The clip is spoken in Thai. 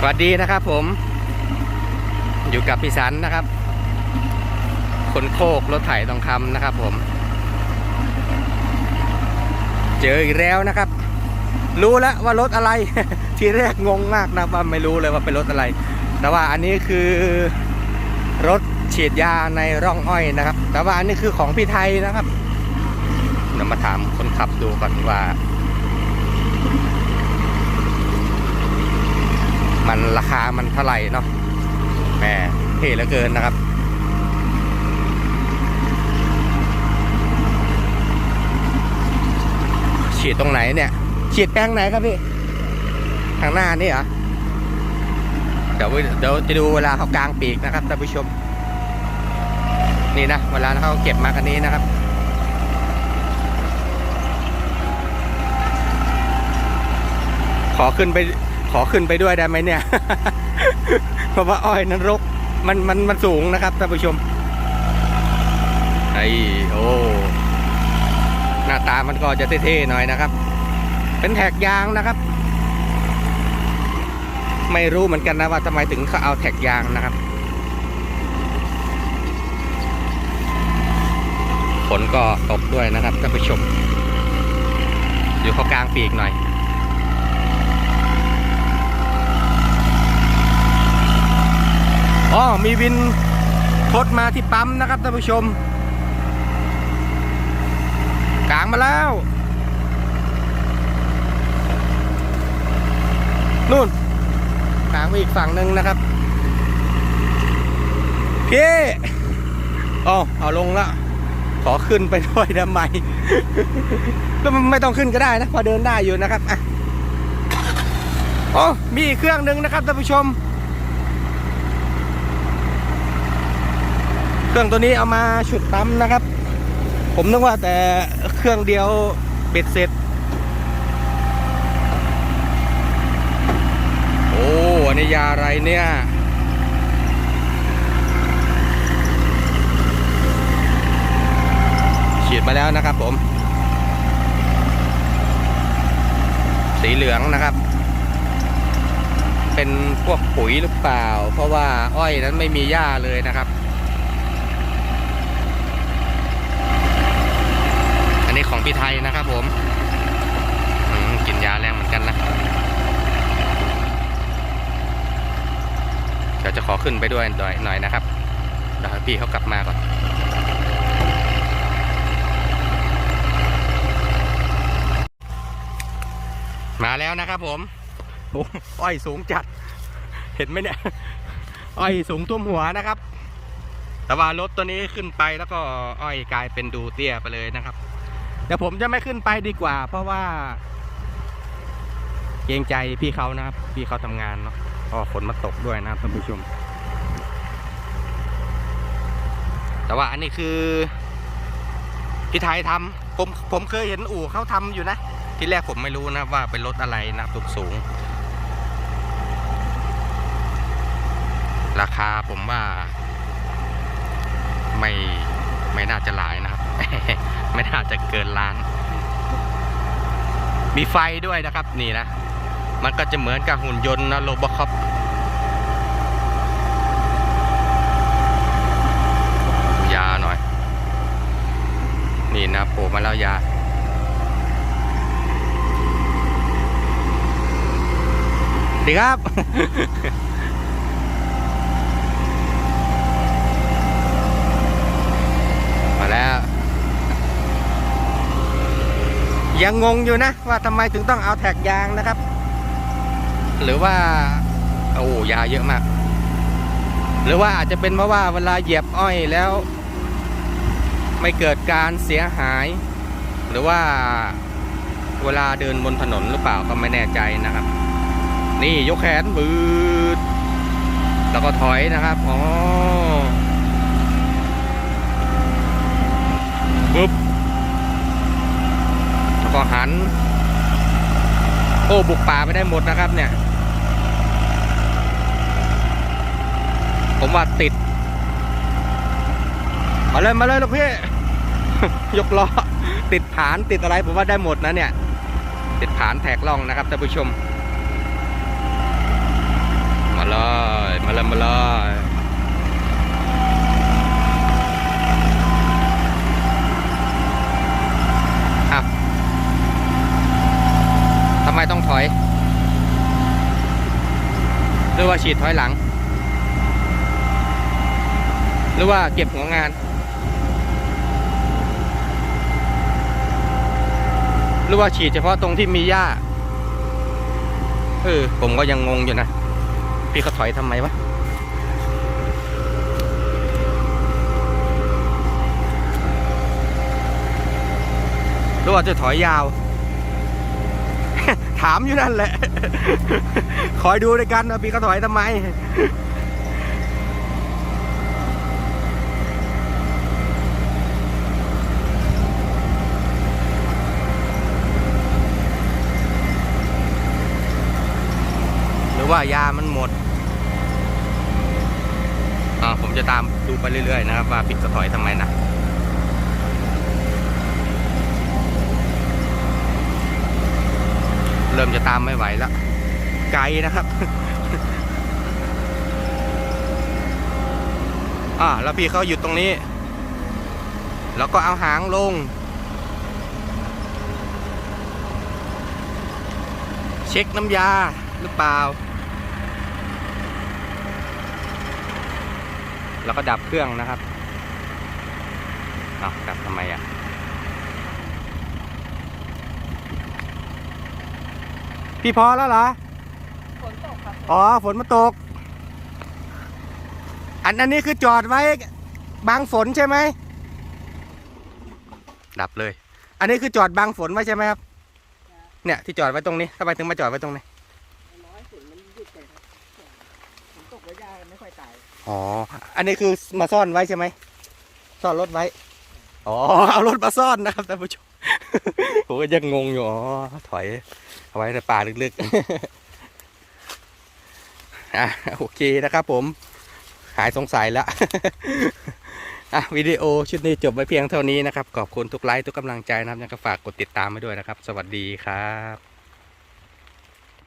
สวัสดีนะครับผม อยู่กับพี่สันนะครับ คนโคกรถไถทองคำนะครับผม เจออีกแล้วนะครับ รู้แล้วว่ารถอะไร ทีแรกงงมากนะว่าไม่รู้เลยว่าเป็นรถอะไร แต่ว่าอันนี้คือรถฉีดยาในร่องอ้อยนะครับ แต่ว่าอันนี้คือของพี่ไทยนะครับเดี๋ยวมาถามคนขับดูก่อนว่า มัน ราคามันเท่าไหร่เนาะแหมเท่เหลือเกินนะครับ ฉีดตรงไหนเนี่ย ฉีดแปลงไหนครับพี่ ทางหน้านี่เหรอเดี๋ยวเดี๋ยวจะดูเวลาเขากลางปีกนะครับท่านผู้ชม นี่นะ เวลาเขาเก็บมากันนี้นะครับขอขึ้นไป ขอขึ้นไปด้วยได้ไหมเนี่ย เพราะว่าอ้อยนั้นรก มันมันมันสูงนะครับท่านผู้ชม ไอ้โอ้หน้าตามันก็จะเท่ๆหน่อยนะครับ เป็นแท็กยางนะครับ ไม่รู้เหมือนกันนะว่าทำไมถึงเขาเอาแท็กยางนะครับฝนก็ตกด้วยนะครับท่านผู้ชม อยู่เขากลางปีกหน่อย อ๋อมีวินทดมาที่ปั๊มนะครับท่านผู้ชม กลางมาแล้ว นู่นกลางไปอีกฝั่งหนึ่งนะครับพี่อ๋อเอาลงละขอขึ้นไปด้วยทำไมก็ไม่ต้องขึ้นก็ได้นะ พอเดินได้อยู่นะครับอ๋อมีอีกเครื่องหนึ่งนะครับท่านผู้ชม เครื่องตัวนี้เอามาฉุดปั๊มนะครับ ผมนึกว่าแต่เครื่องเดียวเบ็ดเสร็จ โอ้อันนี้ยาอะไรเนี่ยฉีดมาแล้วนะครับผม สีเหลืองนะครับ เป็นพวกปุ๋ยหรือเปล่า เพราะว่าอ้อยนั้นไม่มีหญ้าเลยนะครับ นี้ของพี่ไทยนะครับผมกินยาแรงเหมือนกันนะเดี๋ยวจะขอขึ้นไปด้วยหน่อยหน่อยนะครับเดี๋ยวพี่เขากลับมาก่อนมาแล้วนะครับผมโอ้อ้อยสูงจัด เห็นไหมเนี่ย อ้อยสูงท่วมหัวนะครับ แต่ว่ารถตัวนี้ขึ้นไปแล้วก็อ้อยกลายเป็นดูเตี้ยไปเลยนะครับ เดี๋ยวผมจะไม่ขึ้นไปดีกว่า เพราะว่า เกรงใจพี่เขานะครับ พี่เขาทำงานเนาะก็ฝนมาตกด้วยนะครับท่านผู้ชม แต่ว่าอันนี้คือพี่ไทยทำผมผมเคยเห็นอู่เขาทำอยู่นะ ที่แรกผมไม่รู้นะว่าเป็นรถอะไรนะครับสูงสูง ราคาผมว่า ไม่ไม่น่าจะหลาย ไม่น่าจะเกินล้าน มีไฟด้วยนะครับ นี่นะ มันก็จะเหมือนกับหุ่นยนต์นะโรบอคอปยาหน่อย นี่นะโผล่มาแล้วยาดีครับ มาแล้ว ยังงงอยู่นะ ว่าทำไมถึงต้องเอาแท็กยางนะครับ หรือว่า โอ้ยาเยอะมาก หรือว่าอาจจะเป็นเพราะว่าเวลาเหยียบอ้อยแล้ว ไม่เกิดการเสียหาย หรือว่าเวลาเดินบนถนนหรือเปล่าก็ไม่แน่ใจนะครับ นี่ยกแขนบืดแล้วก็ถอยนะครับอ๋อปึ๊บแล้ว ก็หัน โอ้บุกป่าไม่ได้หมดนะครับเนี่ย ผมว่าติด มาเลยมาเลยลูกพี่ ยกล้อ ติดผานติดอะไรผมว่าได้หมดนะเนี่ย ติดผานแทกล่องนะครับท่านผู้ชม มาเลย มาเลยมาเลย หรือว่าฉีดถอยหลัง หรือว่าเก็บหัวงานหรือว่าฉีดเฉพาะตรงที่มีหญ้า เออ ผมก็ยังงงอยู่นะ พี่เขาถอยทำไมวะ หรือว่าจะถอยยาว ถามอยู่นั่นแหละ คอยดูด้วยกันว่าพี่เขาถอยทำไม หรือว่ายามันหมดอ่าผมจะตามดูไปเรื่อยๆนะครับ ว่าปิดกระถอยทำไมนะ เริ่มจะตามไม่ไหวแล้ว ไกลนะครับ อ่าแล้วพี่เขาหยุดตรงนี้ แล้วก็เอาหางลง เช็คน้ำยาหรือเปล่า แล้วก็ดับเครื่องนะครับเอาดับทำไมอะ พี่พอแล้วเหรอ ฝนตกครับอ๋อ ฝนมาตก อันอันนี้คือจอดไว้บังฝนใช่ไหม ดับเลย อันนี้คือจอดบังฝนไว้ใช่ไหมครับ เนี่ยที่จอดไว้ตรงนี้ทำไมถึงมาจอดไว้ตรงนี้ น้อยฝนมันหยุดไปครับฝนตกแล้วยาไม่ค่อยตาย อ๋อ อันนี้คือมาซ่อนไว้ใช่ไหม ซ่อนรถไว้ อ๋อ เอารถมาซ่อนนะครับท่านผู้ชม ผมก็ยังงงอยู่อ๋อถอยเอาไว้ในป่าลึกๆอะโอเคนะครับผม หายสงสัยแล้วอะวิดีโอชุดนี้จบไว้เพียงเท่านี้นะครับ ขอบคุณทุกไลค์ทุกกำลังใจนะครับยังก็ฝากกดติดตามไว้ด้วยนะครับ สวัสดีครับ